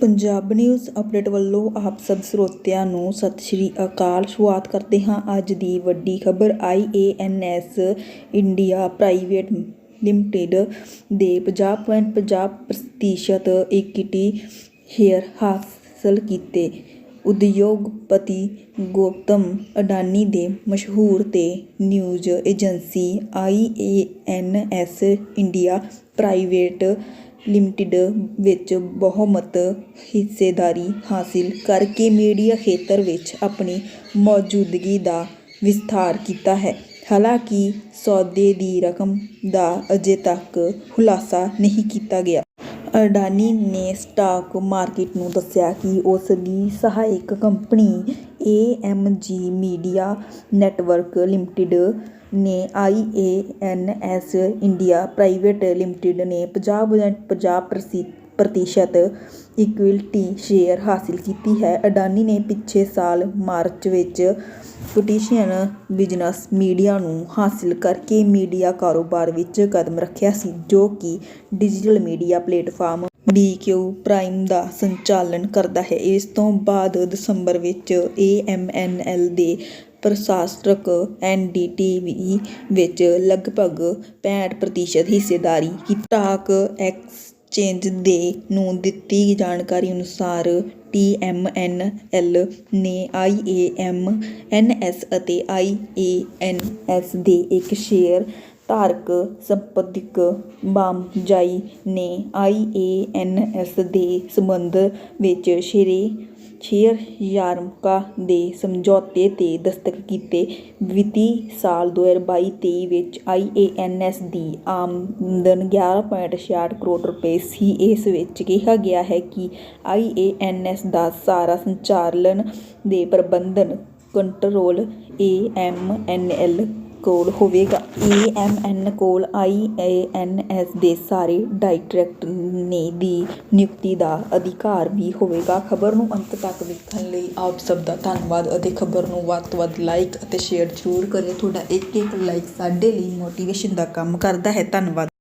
Punjab news update ਵੱਲੋਂ ਆਪ ਸਭ ਸਰੋਤਿਆਂ ਨੂੰ ਸਤਿ ਸ਼੍ਰੀ ਅਕਾਲ। ਸ਼ੁਰੂਆਤ ਕਰਦੇ ਹਾਂ ਅੱਜ ਦੀ ਵੱਡੀ ਖਬਰ। ਆਈਏਐਨਐਸ ਇੰਡੀਆ ਪ੍ਰਾਈਵੇਟ ਲਿਮਟਿਡ ਦੇ 50.50 ਪ੍ਰਤੀਸ਼ਤ ਇਕੁਇਟੀ ਸ਼ੇਅਰ ਹਾਸਲ ਕੀਤੇ। ਉਦਯੋਗਪਤੀ ਗੌਤਮ ਅਡਾਨੀ ਦੇ ਮਸ਼ਹੂਰ ਤੇ news agency IANS India private limited ਵਿੱਚ ਬਹੁਮਤ ਹਿੱਸੇਦਾਰੀ ਹਾਸਿਲ ਕਰਕੇ ਮੀਡੀਆ ਖੇਤਰ ਵਿੱਚ ਆਪਣੀ ਮੌਜੂਦਗੀ ਦਾ ਵਿਸਥਾਰ ਕੀਤਾ ਹੈ। ਹਾਲਾਂਕਿ, ਸੌਦੇ ਦੀ ਰਕਮ ਦਾ ਅਜੇ ਤੱਕ ਖੁਲਾਸਾ ਨਹੀਂ ਕੀਤਾ ਗਿਆ। ਅਡਾਨੀ ਨੇ ਸਟਾਕ ਮਾਰਕੀਟ ਨੂੰ ਦੱਸਿਆ ਕਿ ਉਸ ਦੀ ਸਹਾਇਕ company AMG media network limited ਨੇ ਆਈਏਐਨਐਸ ਇੰਡੀਆ ਪ੍ਰਾਈਵੇਟ ਲਿਮਟਿਡ ਨੇ 50 ਪ੍ਰਤੀਸ਼ਤ ਇਕੁਇਟੀ ਸ਼ੇਅਰ ਹਾਸਿਲ ਕੀਤੀ ਹੈ। ਅਡਾਨੀ ਨੇ ਪਿਛਲੇ ਸਾਲ ਮਾਰਚ ਵਿੱਚ ਪੋਲੀਟੀਸ਼ੀਅਨ ਬਿਜ਼ਨਸ ਮੀਡੀਆ ਨੂੰ ਹਾਸਿਲ ਕਰਕੇ ਮੀਡੀਆ ਕਾਰੋਬਾਰ ਵਿੱਚ ਕਦਮ ਰੱਖਿਆ ਸੀ, ਜੋ ਕਿ digital media platform BQ prime ਦਾ ਸੰਚਾਲਨ ਕਰਦਾ ਹੈ। ਇਸ ਤੋਂ ਬਾਅਦ ਦਸੰਬਰ ਵਿੱਚ ਏਐਮਐਨਐਲ ਦੇ ਪ੍ਰਸ਼ਾਸਕ ਐਨਡੀਟੀਵੀ ਵਿੱਚ ਲਗਭਗ 65 ਪ੍ਰਤੀਸ਼ਤ ਹਿੱਸੇਦਾਰੀ ਕੀਤੀ। ਐਕਸ ਚੇਂਜ ਦੇ ਨੂੰ ਦਿੱਤੀ ਜਾਣਕਾਰੀ ਅਨੁਸਾਰ ਟੀ ਐੱਮ ਐੱਨ ਐੱਲ ਨੇ I A M N S ਅਤੇ ਆਈ ਏ ਐੱਨ ਐੱਸ ਦੇ ਇੱਕ ਸ਼ੇਅਰ ਧਾਰਕ ਸੰਪਾਦਕ ਬਾਮਜਾਈ ਨੇ ਆਈ ਏ ਐੱਨ ਆਈਏਐਨਐਸ ਦੇ ਸਬੰਧ ਵਿੱਚ ਸ਼ੇਰੇ ਸ਼ੇਅਰਧਾਰਕਾਂ ਦੇ ਸਮਝੌਤੇ ਤੇ ਦਸਤਖਤ ਕੀਤੇ। ਵਿੱਤੀ ਸਾਲ 2022-23 ਵਿੱਚ ਆਈ ਏ ਐੱਨ ਆਈਏਐਨਐਸ ਦੀ ਆਮਦਨ 11.66 ਕਰੋੜ ਰੁਪਏ ਸੀ। ਇਸ ਵਿੱਚ ਕਿਹਾ ਗਿਆ ਹੈ ਕਿ ਆਈ ਏ ਐੱਨ ਆਈਏਐਨਐਸ ਦਾ ਸਾਰਾ ਸੰਚਾਲਨ ਦੇ ਪ੍ਰਬੰਧਨ ਕੰਟਰੋਲ ਏਐਮਐਨਐਲ ਕੋਲ ਹੋਵੇਗਾ। ਏਐਮਐਨ ਕੋਲ ਆਈ ਏ ਐੱਨ ਆਈਏਐਨਐਸ ਦੇ ਸਾਰੇ ਡਾਇਰੈਕਟਰਾਂ ਦੀ ਨਿਯੁਕਤੀ ਦਾ ਅਧਿਕਾਰ ਵੀ ਹੋਵੇਗਾ। ਖਬਰ ਨੂੰ ਅੰਤ ਤੱਕ ਵੇਖਣ ਲਈ ਆਪ ਸਭ ਦਾ ਧੰਨਵਾਦ ਅਤੇ ਖਬਰ ਨੂੰ ਵੱਧ ਤੋਂ ਵੱਧ ਲਾਈਕ ਅਤੇ ਸ਼ੇਅਰ ਜ਼ਰੂਰ ਕਰਿਓ। ਤੁਹਾਡਾ ਇੱਕ ਇੱਕ ਲਾਈਕ ਸਾਡੇ ਲਈ ਮੋਟੀਵੇਸ਼ਨ ਦਾ ਕੰਮ ਕਰਦਾ ਹੈ। ਧੰਨਵਾਦ।